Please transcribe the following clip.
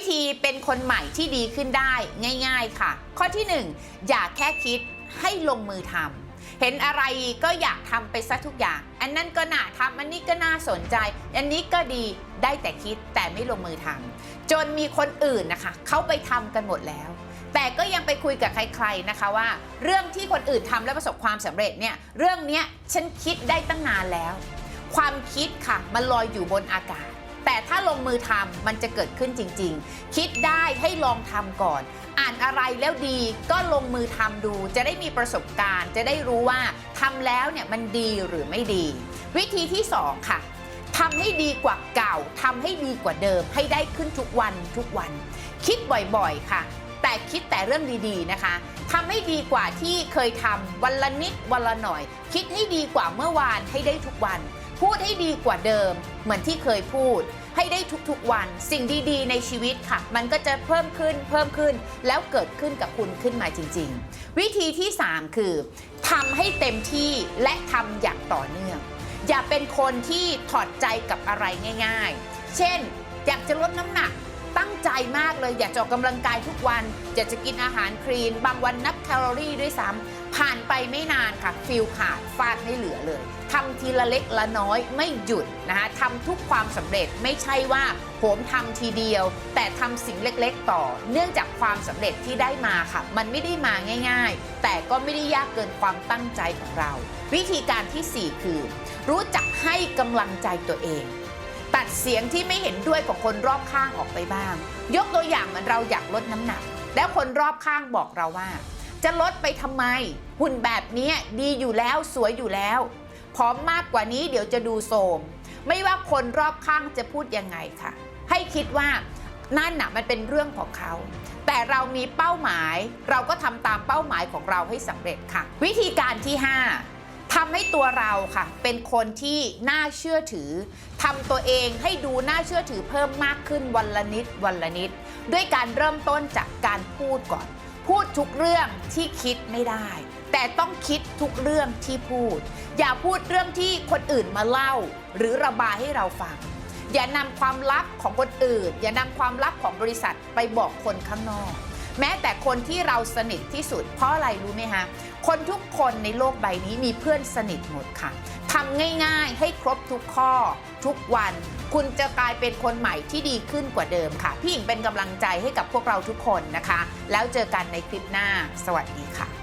วิธีเป็นคนใหม่ที่ดีขึ้นได้ง่าย ๆค่ะ ข้อที่หนึ่งอย่าแค่คิดให้ลงมือทำเห็นอะไรก็อยากทำไปซะทุกอย่าง อันนั้นก็น่าทำอันนี้ก็น่าสนใจ อันนี้ก็ดีได้แต่คิดแต่ไม่ลงมือทำจนมีคนอื่นนะคะเขาไปทำกันหมดแล้วแต่ก็ยังไปคุยกับใครๆนะคะว่า เรื่องที่คนอื่นทำแล้วประสบความสำเร็จเนี่ยเรื่องเนี้ยฉันคิดได้ตั้งนานแล้ว ความคิดค่ะมันลอยอยู่บนอากาศ ลงมือทำมันจะเกิดขึ้นจริง ๆ คิดได้ให้ลองทำก่อน อ่านอะไรแล้วดีก็ลงมือทำดู จะได้มีประสบการณ์ จะได้รู้ว่าทำแล้วเนี่ยมันดีหรือไม่ดี วิธีที่สองค่ะทำให้ดีกว่าเก่าทำให้ดีกว่าเดิม ให้ได้ขึ้นทุกวันทุกวัน คิดบ่อยๆค่ะ แต่คิดแต่เรื่องดีๆนะคะทำให้ดีกว่าที่เคยทำวันละนิดวันละหน่อย คิดให้ดีกว่าเมื่อวานให้ได้ทุกวัน พูดให้ดีกว่าเดิม เหมือนที่เคยพูดให้ได้ทุกๆวัน สิ่งดีๆ ในชีวิตค่ะ มันก็จะเพิ่มขึ้นเพิ่มขึ้น แล้วเกิดขึ้นกับคุณขึ้นมาจริง ๆ วิธีที่ 3 คือทำให้เต็มที่และทำอย่างต่อเนื่อง อย่าเป็นคนที่ถอดใจกับอะไรง่าย ๆ เช่น อยากจะลดน้ำหนัก ตั้งใจมากเลยอยากจะออกกำลังกายทุกวัน อยากจะกินอาหารคลีน บางวันนับแคลอรี่ด้วยซ้ำผ่านไปไม่นานค่ะฟิลขาดฟาดไม่เหลือเลยทำทีละเล็กละน้อยไม่หยุดนะคะทำทุกความสำเร็จไม่ใช่ว่าผมทำทีเดียว แต่ทำสิ่งเล็กๆต่อ เนื่องจากความสำเร็จที่ได้มาค่ะ มันไม่ได้มาง่าย ๆ แต่ก็ไม่ได้ยากเกินความตั้งใจของเรา วิธีการทีสี่4 คือ รู้จักให้กำลังใจตัวเอง ตัดเสียงที่ไม่เห็นด้วยของคนรอบข้างออกไปบ้าง ยกตัวอย่างเหมือนเราอยากลดน้ำหนัก แล้วคนรอบข้างบอกเราว่า จะลดไปทำไม หุ่นแบบนี้ดีอยู่แล้วสวยอยู่แล้วผอมมากกว่านี้เดี๋ยวจะดูโทรมไม่ว่าคนรอบข้างจะพูดยังไงค่ะ ให้คิดว่านั่นน่ะมันเป็นเรื่องของเขา แต่เรามีเป้าหมาย เราก็ทำตามเป้าหมายของเราให้สำเร็จค่ะ วิธีการที่ 5 ทำให้ตัวเราค่ะ เป็นคนที่น่าเชื่อถือทำตัวเองให้ดูน่าเชื่อถือเพิ่มมากขึ้นวันละนิดวันละนิด ด้วยการเริ่มต้นจากการพูดก่อน พูดทุกเรื่องที่คิดไม่ได้ แต่ต้องคิดทุกเรื่องที่พูด อย่าพูดเรื่องที่คนอื่นมาเล่า หรือระบายให้เราฟัง อย่านำความลับของคนอื่น อย่านำความลับของบริษัทไปบอกคนข้างนอก แม้แต่คนที่เราสนิทที่สุด เพราะอะไรรู้ไหมคะคนทุกคนในโลกใบนี้มีเพื่อนสนิทหมดค่ะทำง่ายๆ ให้ครบทุกข้อ ทุกวัน คุณจะกลายเป็นคนใหม่ที่ดีขึ้นกว่าเดิมค่ะ พี่หญิงเป็นกำลังใจให้กับพวกเราทุกคนนะคะ แล้วเจอกันในคลิปหน้า สวัสดีค่ะ